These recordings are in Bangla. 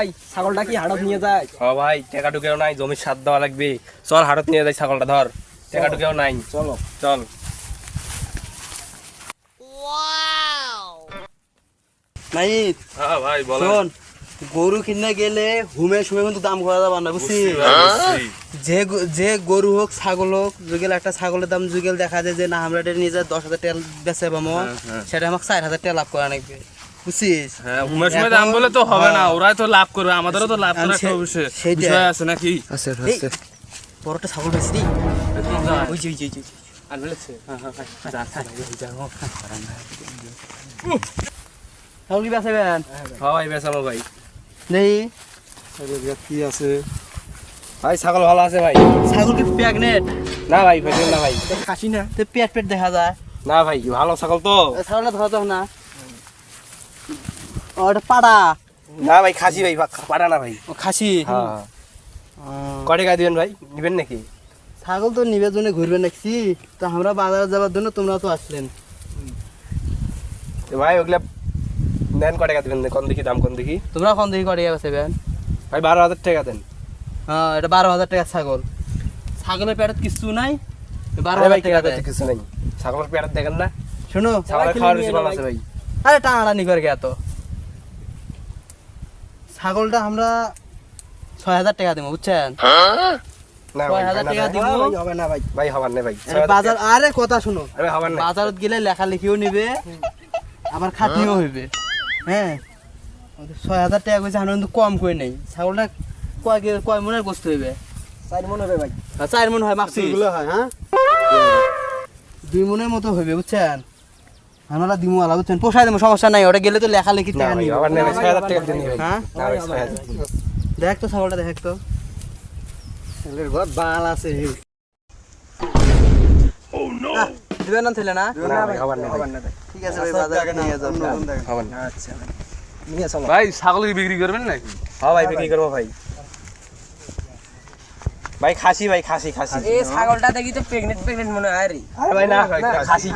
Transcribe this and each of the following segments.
ভাই ছাগলটা কি হাড়ত নিয়ে যায়? হ ভাই টাকা টুকেও নাই জমির সাত দেওয়া লাগবে। চল হাটত নিয়ে যাই ছাগলটা ধর। টাকা টুকেও নাই। চলো। চল। নাই হ্যাঁ ভাই বল শোন গরু কিনে গেলে হুমে সুমে কিন্তু দাম করা যাবে না বুঝছি যে যে গরু হোক ছাগল হোক যুগেল একটা ছাগলের দাম যুগেল দেখা যায় যে না আমরা এটা নিয়ে যায় দশ হাজার টাকা বেচে পাবো সেটা আমাকে চার হাজার টাকা লাভ করা লাগবে। বুঝছিস হ্যাঁ উমেশ সময় দাম বলে তো হবে না ওরাই তো লাভ করবে আমাদেরও তো লাভ করার একটা বিষয় বিষয় আছে নাকি? আচ্ছা এই, বড়টা ছাগল বেশি রে ওই যে ওই যে, ওই যে ছাগল কি বেচাবেন? হ্যাঁ ভাই। বেসামো ভাই নেই কি আছে? ভাই ছাগল ভালো আছে ভাই। ছাগল কি প্রেগনেন্ট? না ভাই পেটেন না ভাই। খাসি না? তো পেট পেট দেখা যায়। না ভাই ভালো ছাগল তো। ছাগলটা ধরা যাবে না। ও পাড়া না ভাই খাসি ভাই পারা না ভাই ও খাসি হ্যাঁ কটে গায়ে দিবেন ভাই নিবেন নাকি ছাগল তো নিবের জন্য ঘুরবে নাকি তো আমরা বাজারে যাওয়ার জন্য তোমরা তো আসলেন। ভাই ওগুলা নেন কটে গায়ে দিবেন কোন দেখি দাম কোন দেখি তোমরা কোন দিকে কটে বেচবেন ভাই বারো হাজার টাকা দেন। হ্যাঁ এটা বারো হাজার টাকা ছাগল। ছাগলের পেটত কিছু নাই বারো হাজার টাকা দেয়। কিছু নাই। ছাগলের পেয়ার দেখেন না। শোনো ছাগলের খাওয়ার বেশি ভালো আছে ভাই। আরে টানাটানি করে এত? ছাগলটা আমরা ছয় হাজার টাকা দেবো বুঝছেন? না ছয় হাজার টাকা ভাই। না ভাই। ভাই ভাই। বাজার আরে কথা শুনো। বাজারত গেলে লেখালেখিও নিবে আবার খাটনিও হইবে। হ্যাঁ? ছয় হাজার টাকা কইছে আমরা কিন্তু কম করে নেই। ছাগলটা কয় কয় মনের গোস্ত হইবে? চার মনে হবে ভাই। চার মন হয় মাপছি। হয় হ্যাঁ? দুই মনের মতো হইবে বুঝছেন? আমরা দিমু আলা বুঝছেন? পোষায় দেবো সমস্যা নাই ওটা গেলে তো টাকা নেই দিন ভাই হ্যাঁ। দেখ তো ছাগলটা দেখ তো। ছেলের ঘর বাল আছে। আহ, দিবেন না ছেলে না? না ভাই হবার নেই ভাই। ঠিক আছে ভাই বাজারে নিয়ে যাব আচ্ছা। নিয়ে চলো ভাই। ছাগল বিক্রি করবেন নাকি? হ্যাঁ ভাই বিক্রি করব ভাই। ভাই খাসি ভাই খাসি খাসি। এই ছাগলটা দেখি তো প্রেগনেন্ট প্রেগনেন্ট মনে হয় রে। আরে ভাই না খাসি।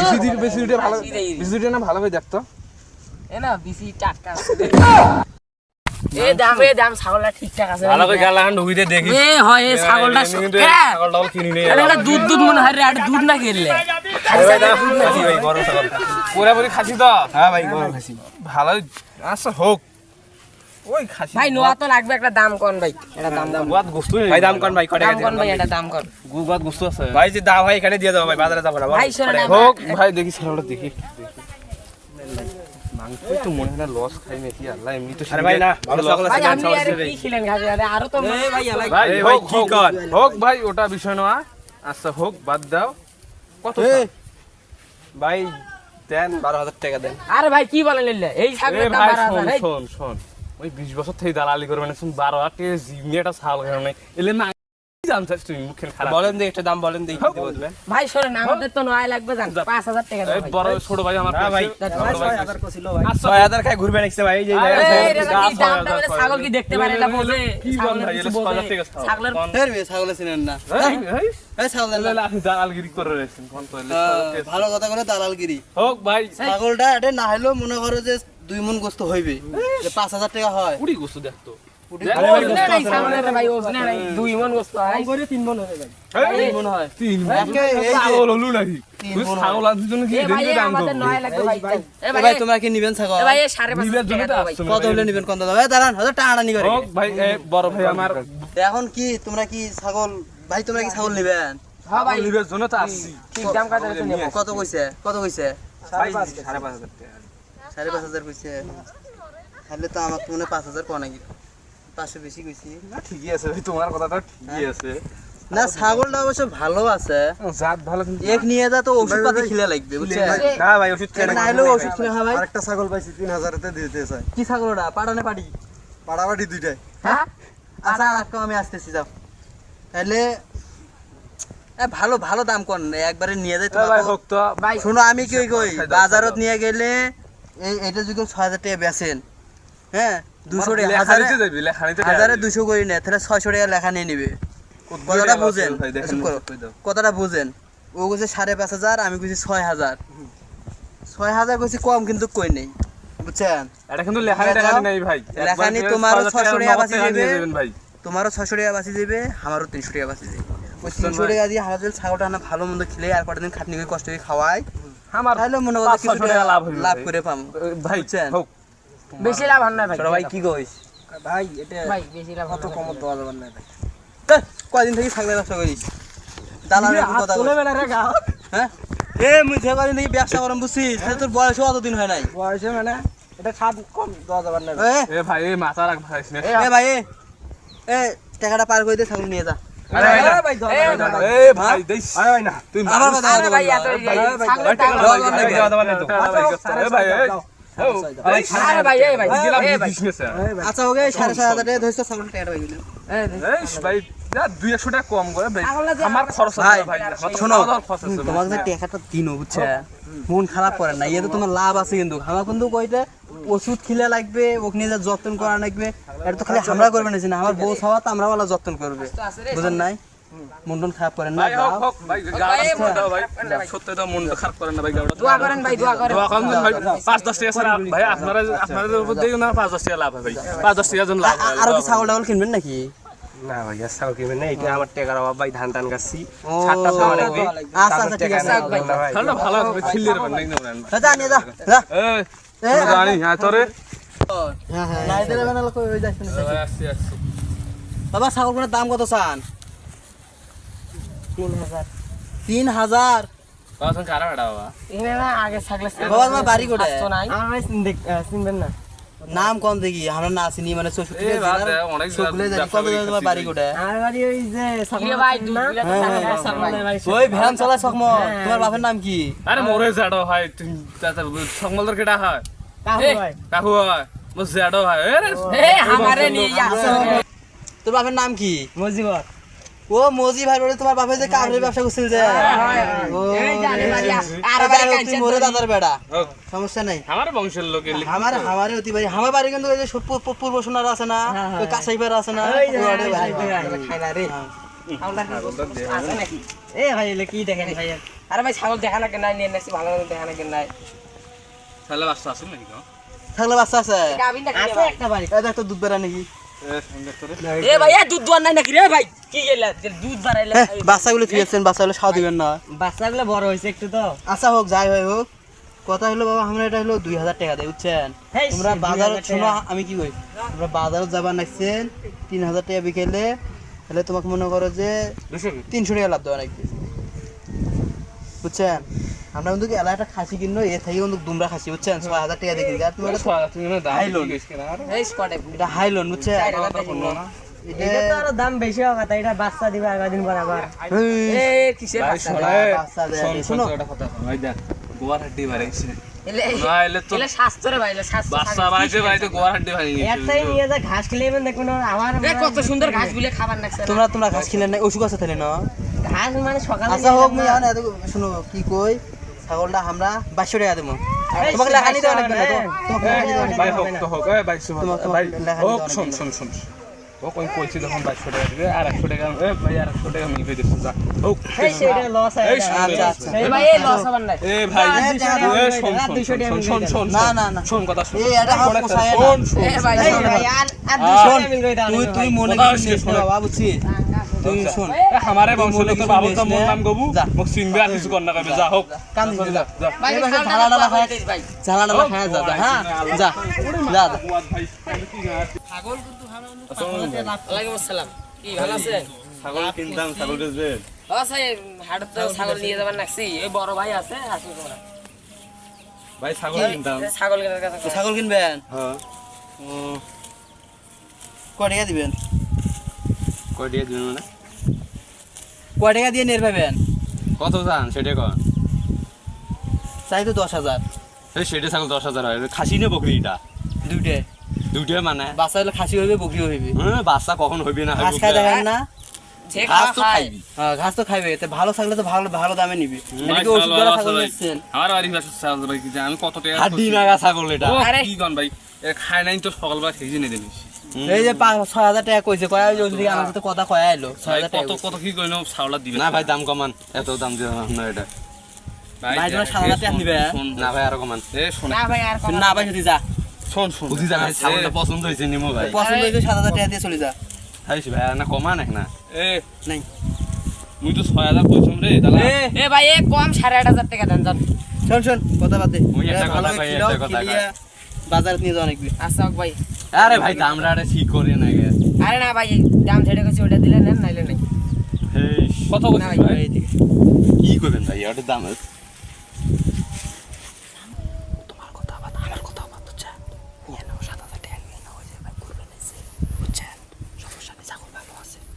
বেশি দিন বেশি দিন ভালো বেশি দিন না ভালো ভাই দেখতো। এ না বেশি টাটকা। এ দাম এ দাম ছাগলটা ঠিকঠাক আছে ভালো করে গেলা হান ঢুকিতে দেখি। এ হয় এ ছাগলটা হ্যাঁ। ছাগলটা কিনি আরে এটা দুধ দুধ মনে হয় রে আর দুধ না খেললে আরে ভাই না খাসি ভাই বড় ছাগল। পুরাপুরি খাসি তো? হ্যাঁ ভাই বড় খাসি। ভালো আচ্ছা হোক। ওই খাসি। ভাই নোয়া তো লাগবে একটা দাম কোন ভাই। এটা দাম দাম গুয়াত গোস্ত ভাই দাম কোন ভাই কটে দাম কোন ভাই এটা দাম কোন। গুয়াত গোস্ত আছে। ভাই যে দাও ভাই এখানে দিয়ে দাও ভাই বাজারে যাব না ভাই শোনো না হোক ভাই দেখি ছাগলটা দেখি। মাংস তো মনে হয় লস খাই নাকি আল্লাহ এমনি তো আরে ভাই না ভালো ছাগল আছে ছাগল আরে আছে কি খিলেন খাবে আরে আরও তো ভাই ভাই ভাই, হোক কি কর? হোক ভাই ওটা বিষয় নয় আচ্ছা হোক বাদ দাও। কত ভাই দেন বারো হাজার টাকা দেন। আরে ভাই কি বলেন নিলে এই এ দাম বারো হাজার শোন শোন। ওই বিশ বছর থেকে দালালি করবে না শুন বারো হাজার টাকা জিমনি একটা ছাল কারণে এলে না তুমি খারাপ। বলেন দি একটা দাম বলেন দি কি বলবেন ভাই শোনেন আমাদের তো নয় লাগবে জান পাঁচ হাজার টাকা দাও বড় ছোট ভাই আমার না ভাই, কাছে- ভাই, ভাই। ছয় কাছে। ছিল ভাই। আচ্ছা, খাই ঘুরবে নাকি ভাই যে ছাগল কি দেখতে পারে না বোঝে কি বল। ভাই, এটা টাকা ছাগলের কোন- চিনেন না। এই, ছাগল আপনি দালালগিরি করে কোন তো ভালো কথা করে দালালগিরি। হোক ভাই। ছাগলটা এটা না হলেও মনে করো যে দুই মন গোস্ত হইবে। পাঁচ হাজার টাকা হয়। কুড়ি গোস্ত দেখতো দুই মন গোস্ত হয় তিন মন তোমরা কি নিবেন ছাগল? না কত হলে নিবেন কত দাঁড়ান হাজার বড় ভাই আমার। এখন কি তোমরা কি ছাগল ভাই তোমরা কি ছাগল নিবেন? হ্যাঁ নেব কত কইছে? কত কইছে? সাড়ে পাঁচ হাজার টাকা। সাড়ে পাঁচ হাজার কইছে তাহলে তো আমার তো মনে পাঁচ হাজার কম নাকি পাঁচশো বেশি কইছি না ঠিকই আছে ভাই তোমার কথাটা ঠিকই আছে। না ছাগলটা অবশ্য ভালো আছে। জাত ভালো কিন্তু এক নিয়ে যা তো ওষুধ পাতি খিলে লাগবে। বুঝছেন না ভাই ওষুধ এক না হলেও ওষুধ খিলে হ্যাঁ ভাই। আরেকটা ছাগল পাইছি তিন হাজারেতে দিতে চাই। কি ছাগল ওটা? পাটানে পাটি পাড়াবাড়ি দুইটাই। হ্যাঁ আচ্ছা আজকে আমি আসতেছি যাও। তাহলে এ ভালো ভালো দাম কর একবারে নিয়ে যাই ভাই শোনো আমি কি কই বাজারত নিয়ে গেলে এই এটা যদি ছয় হাজার টাকা বেচেন হ্যাঁ? দুশো টাকা হাজারে দুশো করে নেয় তাহলে ছয়শো টাকা লেখা নিয়ে নিবে। কথাটা বুঝেন। কথাটা বুঝেন। ও কইছে সাড়ে পাঁচ হাজার আমি কইছি ছয় হাজার ছয় হাজার কইছি কম কিন্তু কই নেই। বুঝছেন? এটা কিন্তু লেখানি টাকা নেই ভাই। লেখানি তোমারও পাঁচ হাজার 600 টাকা দেবে। তোমারও ছশো টাকা বাঁচিয়ে দেবে আমারও তিনশো টাকা বাঁচিয়ে দেবে। ওই তিনশো টাকা দিয়ে হাজার ছাগলটা না ভালো মন্দ খেলে আর কটা দিন খাটনি করে কষ্ট করে খাওয়াই আমার তাহলে মনে করো কিছু টাকা লাভ হইবে। লাভ করে পাবো ভাই বেশি লাভ হয় না ভাই। ছোট ভাই কি কইস? ভাই এটা ভাই বেশি লাভ কত কম দেওয়া যাবে না ভাই। কয়দিন থেকে ছাগলের ব্যবসা করিস? দালালের মতো কথা বলিস। হ্যাঁ? এ মুই যে কদিন থেকে ব্যবসা করম বুঝছিস? তাহলে তোর বয়সও অতদিন হয় নাই। বয়সে মানে এটা স্বাদ কম দেওয়া যাবে না এ, এ ভাই এই মাথা রাখ ভাই এ ভাই এ, এ টাকাটা পার করে দে ছাগল নিয়ে যা। আচ্ছা ওকে সাড়ে সাত হাজার টাকা ধরছো ছাগল টাকাটা পাই গেলাম ভাই। যা টাকা কম করে ভাই। ছাগলের যে আমার খরচ ভাই, না ভাই। আমার তো শোনো, খাওয়া দাওয়ার খরচ আছে তোমাকে টাকাটা দিন বুঝছে? মন খারাপ করে না। ইয়ে তো তোমার লাভ আছে কিন্তু। আমার কিন্তু কইতে ওষুধ খিলে লাগবে যা যত্ন করা লাগবে। এটা তো খালি আমরা করবে না না আমার বউ খাওয়া তো আমরা বলা যত্ন করবে। বুঝেন নাই? মন টন খারাপ করেন না ভাই। দাও সত্যি তো মন খারাপ করেন না ভাই দোয়া করেন ভাই দোয়া করেন। দোয়া করেন ভাই পাঁচ দশ টাকা ছাড়া ভাই আপনারা আপনাদের উপর দিয়ে না পাঁচ দশ টাকা লাভ হয় ভাই। পাঁচ দশ টাকা জন লাভ আরও কি ছাগল টাগল কিনবেন নাকি? না ভাই আর ছাগল কিনবেন না এটা আমার টাকার অভাব ভাই ধান টান গাছি সাতটা পাওয়া লাগবে। আচ্ছা আচ্ছা ঠিক আছে। ভাই। তাহলে ভালো হবে ভাই নাই না যা, যা নিয়ে যা। যা এই এ, জানি হ্যাঁ তোরে। হ্যাঁ হ্যাঁ আসছি বাবা ছাগলগুলোর দাম কত চান? তিন হাজার। নাম কম দেখি আমরা না চিনি মানে বাড়ি বাড়ি ওই হ্যাঁ, ভ্যান চালায় সকম তোমার বাপের নাম কি? আরে মোরে জ্যাডো হয় তুমি চাচা কেটা হয়? কাহু কাকু হয়। হয় তোর বাপের নাম কি মজিবর ও মজি ভাই বলে তোমার বাপে যে কাপড়ের ব্যবসা করছিল যে মোরে দাদার বেড়া সমস্যা নাই আমার বংশের আমার আমারে অতি বাড়ি আমার বাড়ি কিন্তু ওই পূর্ব- পূর্ব সোনার আছে না পাড়া আছে না রে এ ভাই এলে কি দেখেন ভাই আরে ভাই ছাগল দেখা না কেন নাই নিয়ে নেছি ভালো দেখা না কেন নাই তাহলে বাচ্চা আছে নাকি? থাকলে বাচ্চা আছে? আছে একটা বাড়ি এই দেখ দুধ বেড়া নাকি। এ, সুন্দর করে। এ ভাই এ দুধ দোয়ান নাই নাকি রে ভাই? কি গেলা? দুধ বাড়াইলে হ্যাঁ, বাচ্চাগুলো ঠিক বাচ্চাগুলো খাওয়া দিবেন না। বাচ্চাগুলো বড় হয়েছে একটু তো। আচ্ছা হোক যাই হয় হোক। কথা হলো বাবা আমরা এটা হলো দুই হাজার টাকা দেয় বুঝছেন? হেই, তোমরা সে বাজার 2000 শোনো আমি কি কই তোমরা বাজারত যাবার নাকছেন তিন হাজার টাকা বিকেলে তাহলে তোমাকে মনে করো যে তিনশো টাকা লাভ দেওয়া লাগবে বুঝছেন? আমরা কিন্তু এলা একটা খাসি কিনো এ থেকে কিন্তু দুমরা খাসি বুঝছেন ছয় হাজার টাকা দেখি আর তুমি ওরে ছয় হাজার টাকা। দিয়ে গেছিস কেন? আরে, এই স্কোয়াডে এটা হাইলোন বুঝছেন চার কিনলো না। এটা তো আরও দাম বেশি হবে কথা এটা বাচ্চা দিবে আগামী দিন পর আবার এই, এ কিসের ভাই, বাচ্চা শোন, রে? এ, বাচ্চা দেয়, শোন, শোন, শোনো। তোর একটা কথা শোন, ভাই দেখ, গোয়ার হাড্ডি বাড়াইছে। এলে না, এলে তো এলে স্বাস্থ্য রে ভাই এলে স্বাস্থ্য বাচ্চা ছাগল। বাড়াইছে, বাড়াইছে, গোয়ার হাড্ডি বাড়িয়ে নিয়েছে। একটাই নিয়ে যা ঘাস খেলে এবেন দেখুন আমার এ কত সুন্দর ঘাস গুলে খাবার তোমরা তোমরা ঘাস খেলে না অসুখ আছে তাহলে না ঘাস মানে সকালে আচ্ছা হোক শুনো কি কই ছাগলটা আমরা বাইশশো টাকা দেবো তোমাকে লেখা নিতে লাগবে না তো তোমাকে লেখা নিতে লাগবে না। ভাই হোক তো হোক, ভাই, শোন, তোমার- তোমার ভাই, লেখা হোক, শোন, অনেক শোন, শোন। হোক, আমি কইছি যখন 2200 টাকা দিবে, আর 100 টাকা, ভাই, আর 100 টাকা আমি দিয়ে যা। হোক। এই সেটা লস এই এটা। শুন, এ ভাই এই লস হবার নাই এ ভাই, না, এ, দুইশো টাকা শোন, আমি শোন, দিয়ে শোন, দিলাম, শোন, শোন, শোন, না শোন। না না শোন কথা শোন। এই এটা আমার শোন একটা, পোষায় না। শোন, শোন, এ ভাই এই শোন। ভাই, আর আর দুশো শোন, টাকা মিল করে দাও তুই। মনে বুঝছিস আমারে বংশ মনে লোকের কিছু বাবুর তো মোর নাম গবু। যা। মোক চিনবে আর কিছু কর না কবে যা। হোক। কান দিবি যা। ভাই ঝালা ডালা খায়। দিস ভাই। ঝালা ডালা খায় যা হ্যাঁ? যা যা। যা। ওয়ালাইকুম আসসালাম। কি ভালো আছেন? ছাগল কিনতাম ছাগল ও সাই হাট তো ছাগল নিয়ে যাবার নাকছি। এই বড় ভাই আছে আসুন তোমরা ভাই ছাগল কিনতাম। ছাগল কেনার কথা ছাগল কিনবেন? হ্যাঁ। ও কয় টাকা দিবেন? কয় দিয়ে দিবেন মানে? কয় টাকা দিয়ে নিয়ে পাবেন? কত চান সেটা কন? চাই তো দশ হাজার। সেটা ছাগল দশ হাজার হয় খাসি নে বকরি এটা? দুইটে। মানে? বাচ্চা হলে খাসি হইবে বকরি হইবে। হ্যাঁ, বাচ্চা কখন হইবে না ঘাস খাই দেখেন না? ঘাস তো খাইবি। হ্যাঁ, ঘাস তো খাইবে। তো ভালো থাকলে তো ভালো ভালো দামে নিবে। ভাই, এদিকে ওষুধ ছাগল ছাগল নিচ্ছেন আমার বাড়ি বাসা ছাগল ভাই কি আমি কত টাকা হাড্ডি করছি। নাগা ছাগল এটা। আরে। কি কন ভাই? খায় নাই তো সকালবেলা খেয়ে নিয়ে এই যে পাঁচ ছয় হাজার টাকা কইছে কয় ওষুধ আমার সাথে কথা কয়া এলো ছয় হাজার টাকা কত কত কি কইনো ছাওলা দিবে না ভাই দাম কমান। এত দাম দিও না এটা। ভাই তোমার সাত হাজার টাকা নিবে না ভাই আর কমান। এ শোন। না ভাই আর না ভাই যদি যা শোন। শোন বুঝি যা ভাই পছন্দ হয়েছে নিমো ভাই। পছন্দ হয়েছে সাত হাজার টাকা দিয়ে চলে যা। খাইছি ভাই না কমান এক না। এ নাই। মুই তো ছয় হাজার বলছিলাম রে এ ভাই এ কম সাড়ে আট হাজার টাকা দেন যান। শোন শোন কথা বাদ দে। ওই একটা কথা একটা বাজারে নিয়ে যাও অনেকদিন আচ্ছা হোক ভাই। আরে ভাই দামরা আরে ঠিক করে না গে? আরে না ভাই দাম ছেড়ে গেছে ওটা দিলে নেন নাইলে নাই। কত না বলছিস ভাই, কি করবেন ভাই ওটার দাম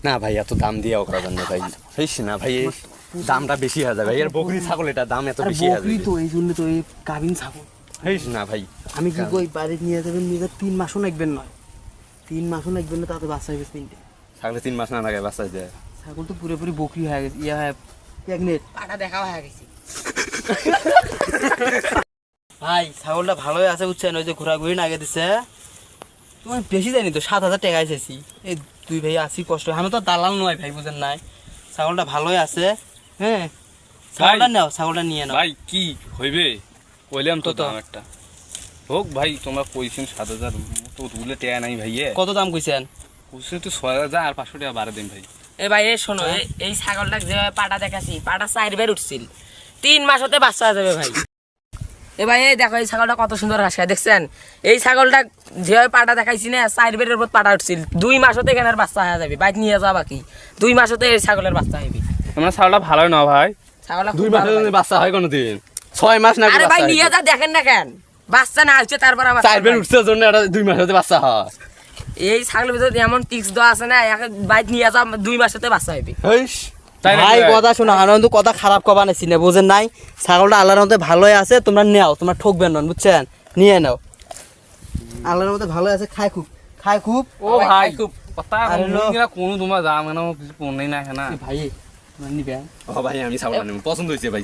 না ভাই এত দাম দিয়ে করা যান না ভাই হইস না ভাই দামটা বেশি হয়ে যাবে। ভাই এর বকরি ছাগল এটা দাম এত বেশি হয়ে যাবে। তো এই জন্য তো এই গাভিন ছাগল। না ভাই। আমি কি কই বাড়ি নিয়ে যাবেন নিয়ে তিন মাসও লাগবেন নয়। তিন মাসও লাগবেন না তাতে বাচ্চা হয়েছে তিনটে। ছাগলে তিন মাস না লাগে বাচ্চা যায় ছাগল তো পুরোপুরি বকরি হয়ে গেছে ইয়ে হয় প্রেগনেন্ট পাটা দেখাও হয়ে গেছে। ভাই ছাগলটা ভালোই আছে বুঝছেন ওই যে ঘোরাঘুরি নাগে দিছে। তোমার বেশি জানি তো সাত হাজার টাকা এসেছি এই দুই ভাই আসি কষ্ট আমি তো দালাল নয় ভাই বুঝেন নাই। ছাগলটা ভালোই আছে হ্যাঁ। ছাগলটা নাও ছাগলটা নিয়ে নাও। ভাই কি হইবে? কইলাম তো কত? দাম একটা। হোক ভাই তোমরা কইছেন সাত হাজার তো তুলে টেয়া নাই ভাইয়ে। কত দাম কইছেন? কইছেন তো ছয় হাজার আর পাঁচশো টাকা বাড়া দিন ভাই। এ ভাই এ শোনো এই ছাগলটা যেভাবে পাটা দেখাছি পাটা চার বের উঠছিল। তিন মাস হতে বাচ্চা যাবে ভাই। এ ভাই এই দেখো এই ছাগলটা কত সুন্দর ঘাস খায় দেখছেন? এই ছাগলটা যেভাবে পাটা দেখাইছি না চার বেরের উপর পাটা উঠছিল। দুই মাস হতে এখানের বাচ্চা হয়ে যাবে বাইক নিয়ে যাওয়া বাকি। দুই মাস হতে এই ছাগলের বাচ্চা হইবে। আমার ছাগলটা ভালোই না ভাই। ছাগলটা দুই মাসে ভাই। বাচ্চা হয় কোনো দিন ছয় মাস না আরে ভাই নিয়ে যা দেখেন না কেন? বাচ্চা না হচ্ছে তারপর আমার চার বের উঠছে জন্য এটা দুই মাস হতে বাচ্চা হয়। এই ছাগলের ভিতরে এমন টিক্স দেওয়া আছে না এক বাইক নিয়ে যা দুই মাস হতে বাচ্চা হইবে। হইস। তাই ভাই? কথা শোনো কিন্তু কথা খারাপ কবা নাছি না বোঝেন নাই? ছাগলটা আল্লাহর মধ্যে ভালোই আছে তোমরা নেও তোমরা ঠকবেন না বুঝছেন? নিয়ে নাও। আল্লাহর মধ্যে ভালো আছে খায় খুব। খায় খুব? ও ভাই খুব। কথা কোনো তোমার দাম কেন কিছু কোনই না কেনা ভাই তোমরা নিবে? ও ভাই আমি ছাগল পছন্দ হয়েছে ভাই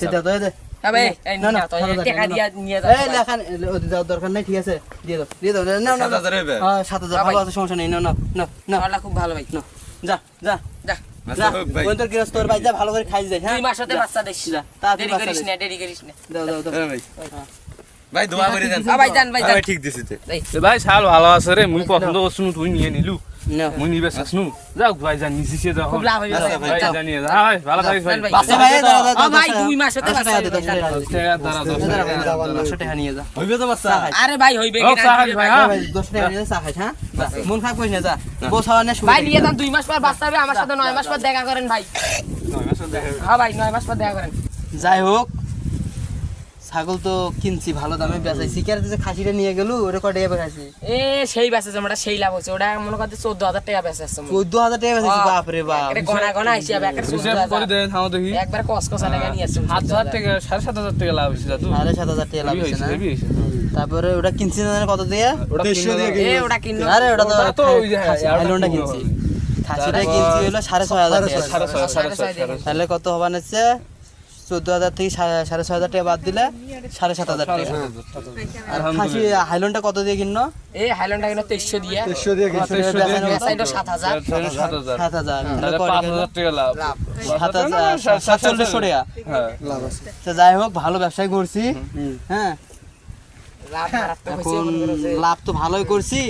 দরকার নেই ঠিক আছে? দিয়ে দাও দিয়ে দাও সাত হাজার? হ্যাঁ ভালো ভাই। আছে সমস্যা নেই নাও নাও নাও নাও। খুব ভালো ভাই। নাও যা যা যা। যা। হোক ভাই। ওই তোর গৃহস্থ তোর ভাই যা ভালো করে খাই যায় হ্যাঁ? দুই মাস হতে বাচ্চা দেখছি যা তাড়াতাড়ি করিস না দেরি করিস না। দাও দাও দাও। হ্যাঁ ভাই। ভাই দোয়া করে দেন ভাই যান ভাই হ্যাঁ ঠিক দিছি। তে। এই, এ ভাই ছাগল ভালো আছে রে মুই পছন্দ করছু তুই নিয়ে নিলু। মুই নিবে ভাই খুব লাভ হইবে আচ্ছা, ভাই, যা ভাই ভালো থাকিস ভাই যান ভাই। বাচ্চা ভাই দাও দাও ভাই দুই মাস হতে বাচ্চা টাকা দে টাকা। টাকা দাঁড়া নিয়ে যা হইবে তো বাচ্চা আরে ভাই হইবে ও, সাহায্য হইবে ভাই, ভাই। হ্যাঁ। ভাই দশ টাকা নিয়ে যা, চা খাইস, হ্যাঁ? মন খারাপ করিস না, যা। ভাই নিয়ে যান দুই মাস পর বাচ্চা হবে আমার সাথে নয় মাস পর দেখা করেন ভাই মাস হ্যাঁ ভাই নয় মাস পর দেখা করেন যাই হোক ছাগল তো কিনছি ভালো দামে বেচাইছি। কি আর যে খাসিটা নিয়ে গেল ওটা কটা টাকা খাসি এ সেই বেচেছে ওটা সেই লাভ হচ্ছে ওটা মনে করতে চোদ্দ হাজার টাকা বেচেছে চোদ্দ হাজার টাকা বেচাইছি বাপ রে বাপ। গনা গনা চোদ্দ হাজার। দেখি। একবার টাকা নিয়ে আসছে সাত হাজার টাকা সাড়ে সাত হাজার টাকা লাভ হয়েছে দাদু। সাড়ে সাত হাজার টাকা লাভ হয়েছে না? তারপরে ওটা কিনছি না কত দিয়ে? ওটা কিনলো- এ ওটা কিনলো। আরে ওটা তো হ্যাঁ, ওটা কিনছি। খাসিটা কিনছি হলো সাড়ে ছয় হাজার টাকা। সাড়ে ছয় সাড়ে সাড়ে ছয়। ছয় তাহলে কত হবান হচ্ছে চোদ্দ হাজার থেকে সাড়ে ছয় হাজার টাকা বাদ দিলে সাড়ে সাত হাজার টাকা। আর খাসি হাইলনটা কত দিয়ে কিনো এ হাইল্যান্ডটা কিনলো তেইশশো দিয়ে। তেইশশো দিয়ে সাত হাজার। সাত হাজার। সাত সাতচল্লিশশো টাকা। হ্যাঁ। তো যাই হোক ভালো ব্যবসায় করছি। হ্যাঁ। এখন লাভ তো ভালোই করছি।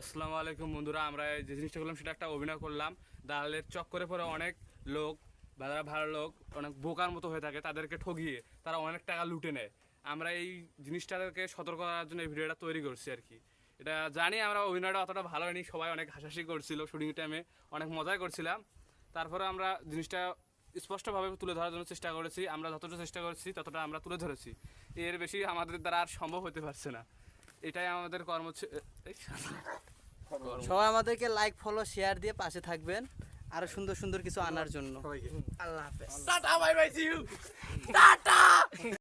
আসসালামু আলাইকুম বন্ধুরা আমরা যে জিনিসটা করলাম সেটা একটা অভিনয় করলাম। দালালের চক্করে পরে অনেক লোক বা যারা ভালো লোক, অনেক বোকার মতো হয়ে থাকে, তাদেরকে ঠগিয়ে তারা অনেক টাকা লুটে নেয়। আমরা এই জিনিসটাকে সতর্ক করার জন্য এই ভিডিওটা তৈরি করছি আর কি। এটা জানি আমরা অভিনয়টা অতটা ভালো হয়নি, সবাই অনেক হাসাহাসি করছিল শুটিং টাইমে অনেক মজাই করছিলাম। তারপরে আমরা জিনিসটা স্পষ্টভাবে তুলে ধরার জন্য চেষ্টা করেছি, আমরা যতটা চেষ্টা করেছি ততটা আমরা তুলে ধরেছি। এর বেশি আমাদের দ্বারা আর সম্ভব হতে পারছে না। এটাই আমাদের কর্ম সবাই আমাদেরকে লাইক ফলো শেয়ার দিয়ে পাশে থাকবেন। আরও সুন্দর সুন্দর কিছু আনার জন্য। আল্লাহ হাফেজ। Tata bye bye see you tata!